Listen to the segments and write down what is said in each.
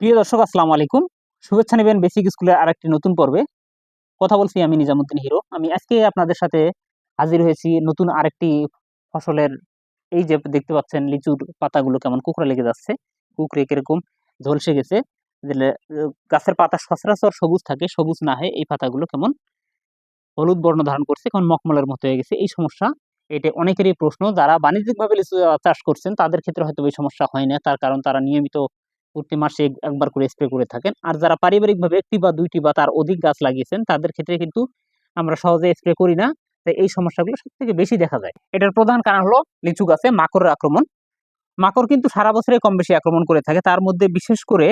প্রিয় দর্শক, আসসালামু আলাইকুম। শুভেচ্ছা নেবেন বেসিক স্কুলের আরেকটি নতুন পর্বে। কথা বলছি আমি নিজামুদ্দিন হিরো। আমি আজকে আপনাদের সাথে হাজির হয়েছি নতুন আরেকটি ফসলের এই যে দেখতে পাচ্ছেন, লিচুর পাতাগুলো কেমন কুকড়া লেগে যাচ্ছে। কুকড়ে কীরকম ঝলসে গেছে। গাছের পাতা সচরাচর সবুজ থাকে, সবুজ না হয় এই পাতাগুলো কেমন হলুদ বর্ণ ধারণ করছে কেমন মকমলের মতো হয়ে গেছে। এই সমস্যা, এটা অনেকেরই প্রশ্ন। যারা বাণিজ্যিকভাবে লিচু চাষ করছেন, তাদের ক্ষেত্রে হয়তো এই সমস্যা হয় না। তার কারণ তারা নিয়মিত প্রতি মাসে একবার করে স্প্রে করে থাকেন। আর যারা পারিবারিকভাবে একটি বা দুইটি বা তার অধিক গাছ লাগিয়েছেন, তাদের ক্ষেত্রে কিন্তু আমরা সহজে স্প্রে করি না। তাই এই সমস্যাগুলো সব থেকে বেশি দেখা যায়। এটার প্রধান কারণ হলো লিচু গাছে মাকড়ের আক্রমণ। মাকড় কিন্তু সারা বছরে কম বেশি আক্রমণ করে থাকে। তার মধ্যে বিশেষ করে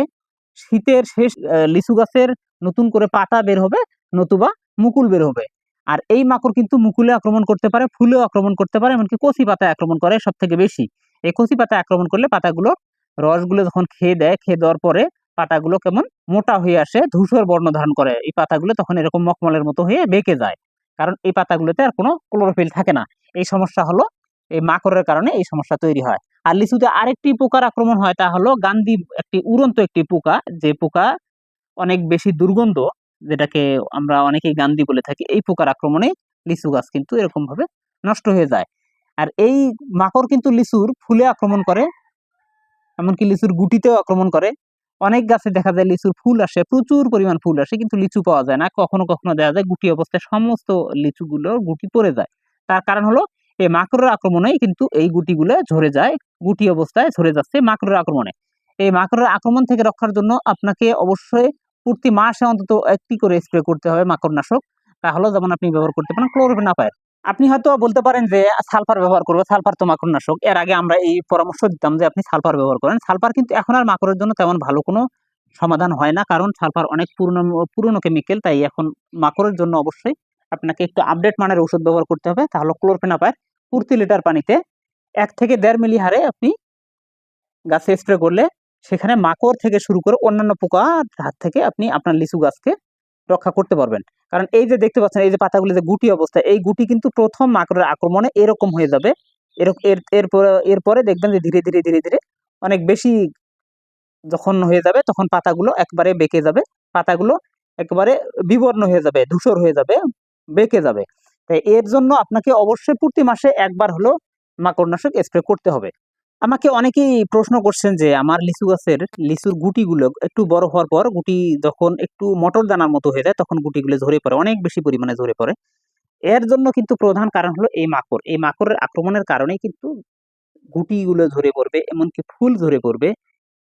শীতের শেষ লিচু গাছের নতুন করে পাতা বের হবে, নতুবা মুকুল বের হবে। আর এই মাকড় কিন্তু মুকুলে আক্রমণ করতে পারে, ফুলেও আক্রমণ করতে পারে, এমনকি কচি পাতায় আক্রমণ করে সব থেকে বেশি। এই কচি পাতায় আক্রমণ করলে পাতাগুলো রসগুলো যখন খেয়ে দেয়, খেয়ে দেওয়ার পরে পাতাগুলো কেমন মোটা হয়ে আসে, ধূসর বর্ণ ধারণ করে। এই পাতাগুলো তখন এরকম মখমলের মতো হয়ে বেঁকে যায়। কারণ এই পাতাগুলোতে আর কোনো ক্লোরোফিল থাকে না। এই সমস্যা হলো এই মাকড়ের কারণে এই সমস্যা তৈরি হয়। আর লিচুতে আরেকটি পোকার আক্রমণ হয়, তা হলো গান্ধী একটি উড়ন্ত একটি পোকা। যে পোকা অনেক বেশি দুর্গন্ধ, যেটাকে আমরা অনেকেই গান্ধী বলে থাকি, এই পোকার আক্রমণে লিচু গাছ কিন্তু এরকম ভাবে নষ্ট হয়ে যায়। আর এই মাকড় কিন্তু লিচুর ফুলে আক্রমণ করে এমনকি লিচুর গুটিতেও আক্রমণ করে। অনেক গাছে দেখা যায় লিচুর ফুল আসে, প্রচুর পরিমাণ ফুল আসে, কিন্তু লিচু পাওয়া যায় না। কখনো কখনো দেখা যায় গুটি অবস্থায় সমস্ত লিচুগুলো গুটি পড়ে যায়। তার কারণ হলো এই মাকড়ের আক্রমণেই কিন্তু এই গুটিগুলো ঝরে যায়, গুটি অবস্থায় ঝরে যাচ্ছে মাকড়ের আক্রমণে। এই মাকড়ের আক্রমণ থেকে রক্ষার জন্য আপনাকে অবশ্যই প্রতি মাসে অন্তত একটি করে স্প্রে করতে হবে মাকড়নাশক। তাহলে যেমন আপনি ব্যবহার করতে পারেন ক্লোরোফেনাপায়ের আপনি হয়তো বলতে পারেন যে সালফার ব্যবহার করব, সালফার তো মাকড়নাশক। এর আগে আমরা এই পরামর্শ দিতাম যে আপনি সালফার ব্যবহার করেন। সালফার কিন্তু এখন আর মাকড়ের জন্য তেমন ভালো কোনো সমাধান হয় না, কারণ সালফার অনেক পুরনো পুরনো কেমিক্যাল তাই এখন মাকড়ের জন্য অবশ্যই আপনাকে একটু আপডেট মানের ওষুধ ব্যবহার করতে হবে। তাহলে ক্লোরফেনাপায়ের প্রতি লিটার পানিতে এক থেকে দেড় মিলি হারে আপনি গাছে স্প্রে করলে সেখানে মাকড় থেকে শুরু করে অন্যান্য পোকা হাত থেকে আপনি আপনার লিচু গাছকে রক্ষা করতে পারবেন। কারণ এই যে দেখতে পাচ্ছেন, এই যে পাতাগুলো যে গুটি অবস্থা, এই গুটি কিন্তু প্রথম মাকড়ের আক্রমণে এরকম হয়ে যাবে। এরকম এর, এরপরে এরপরে দেখবেন যে ধীরে ধীরে ধীরে ধীরে অনেক বেশি যখন হয়ে যাবে, তখন পাতাগুলো একবারে বেঁকে যাবে। পাতাগুলো একেবারে বিবর্ণ হয়ে যাবে, ধূসর হয়ে যাবে, বেঁকে যাবে। তাই এর জন্য আপনাকে অবশ্যই প্রতি মাসে একবার হলো মাকড়নাশক স্প্রে করতে হবে। আমাকে অনেকেই প্রশ্ন করছেন যে, আমার লিচু গাছের, লিচুর গুটিগুলো একটু বড় হওয়ার পর গুটি যখন একটু মটর দানার মতো হয়ে যায়, তখন গুটিগুলো ঝরে পড়ে, অনেক বেশি পরিমাণে ঝরে পড়ে। এর জন্য কিন্তু প্রধান কারণ হলো এই মাকড়। এই মাকড়ের আক্রমণের কারণেই কিন্তু গুটিগুলো ঝরে পড়বে, এমনকি ফুল ঝরে পড়বে।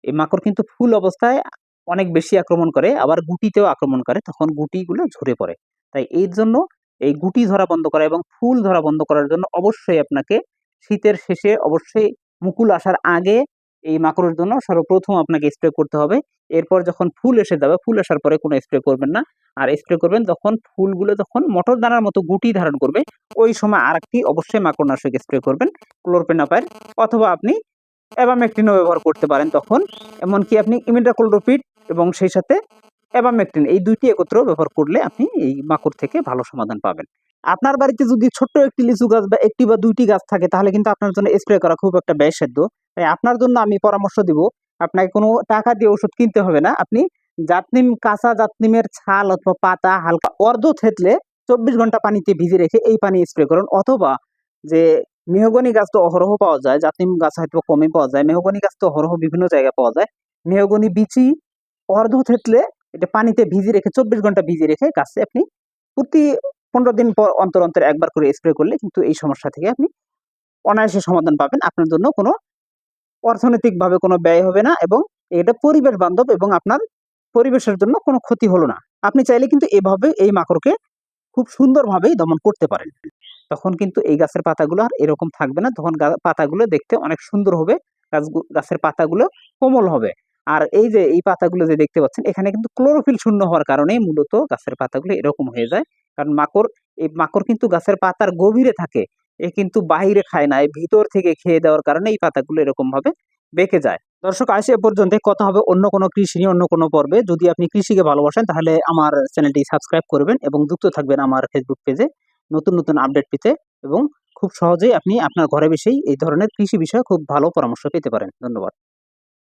এই মাকড় কিন্তু ফুল অবস্থায় অনেক বেশি আক্রমণ করে, আবার গুটিতেও আক্রমণ করে, তখন গুটিগুলো ঝরে পড়ে। তাই এর জন্য এই গুটি ধরা বন্ধ করা এবং ফুল ধরা বন্ধ করার জন্য অবশ্যই আপনাকে শীতের শেষে অবশ্যই মুকুল আসার আগে এই মাকড়ের জন্য সর্বপ্রথম আপনাকে স্প্রে করতে হবে। এরপর যখন ফুল এসে যাবে, ফুল আসার পরে কোনো স্প্রে করবেন না। আর স্প্রে করবেন তখন ফুলগুলো যখন মটর দানার মতো গুটি ধারণ করবে, ওই সময় আর একটি অবশ্যই মাকড়নাশক স্প্রে করবেন ক্লোরপেনাপায়ের অথবা আপনি অ্যাবামেকটিনও ব্যবহার করতে পারেন তখন। এমনকি আপনি ইমিডাক্লোরোপিড এবং সেই সাথে অ্যাবামেকটিন, এই দুইটি একত্র ব্যবহার করলে আপনি এই মাকড় থেকে ভালো সমাধান পাবেন। আপনার বাড়িতে যদি ছোট্ট একটি লিচু গাছ বা একটি বা দুইটি গাছ থাকে, তাহলে কিন্তু আপনার জন্য স্প্রে করা খুব একটা ব্যয়সাধ্য তাই আপনার জন্য আমি পরামর্শ দিব, আপনাকে কোনো টাকা দিয়ে ওষুধ কিনতে হবে না। আপনি জাতনিম, কাঁচা জাতনিমের ছাল অথবা পাতা হালকা অর্ধ থেতলে চব্বিশ ঘণ্টা পানিতে ভিজে রেখে এই পানি স্প্রে করুন। অথবা যে মেহগনি গাছ তো অহরহ পাওয়া যায়, জাতনিম গাছ হয়তো কমে পাওয়া যায়, মেহগনি গাছ তো অহরহ বিভিন্ন জায়গায় পাওয়া যায়। মেহগনি, বিচি অর্ধ থেতলে এটা পানিতে ভিজিয়ে রেখে চব্বিশ ঘণ্টা ভিজিয়ে রেখে গাছে আপনি প্রতি পনেরো দিন পর অন্তর অন্তর একবার করে স্প্রে করলে কিন্তু এই সমস্যা থেকে আপনি অনায়াসে সমাধান পাবেন। আপনার জন্য কোনো অর্থনৈতিকভাবে কোনো ব্যয় হবে না এবং এটা পরিবেশ বান্ধব এবং আপনার পরিবেশের জন্য কোনো ক্ষতি হলো না। আপনি চাইলে কিন্তু এভাবে এই মাকড়কে খুব সুন্দরভাবেই দমন করতে পারেন। তখন কিন্তু এই গাছের পাতাগুলো আর এরকম থাকবে না। তখন পাতাগুলো দেখতে অনেক সুন্দর হবে। গাছ গাছের পাতাগুলো কোমল হবে। আর এই যে, এই পাতাগুলো যে দেখতে পাচ্ছেন, এখানে কিন্তু ক্লোরোফিল শূন্য হওয়ার কারণে মূলত গাছের পাতাগুলো এরকম হয়ে যায়। কারণ মাকড়, এই মাকড় কিন্তু গাছের পাতার গভীরে থাকে। এ কিন্তু বাইরে খায় না এই ভিতর থেকে খেয়ে দেওয়ার কারণে এই পাতাগুলো এরকম ভাবে বেঁকে যায়। দর্শক আসে এ পর্যন্ত কথা হবে অন্য কোনো কৃষি নিয়ে অন্য কোনো পর্বে। যদি আপনি কৃষিকে ভালোবাসেন, তাহলে আমার চ্যানেলটি সাবস্ক্রাইব করবেন এবং যুক্ত থাকবেন আমার ফেসবুক পেজে নতুন নতুন আপডেট পেতে এবং খুব সহজেই আপনি আপনার ঘরে বসেই এই ধরনের কৃষি বিষয়ে খুব ভালো পরামর্শ পেতে পারেন। ধন্যবাদ।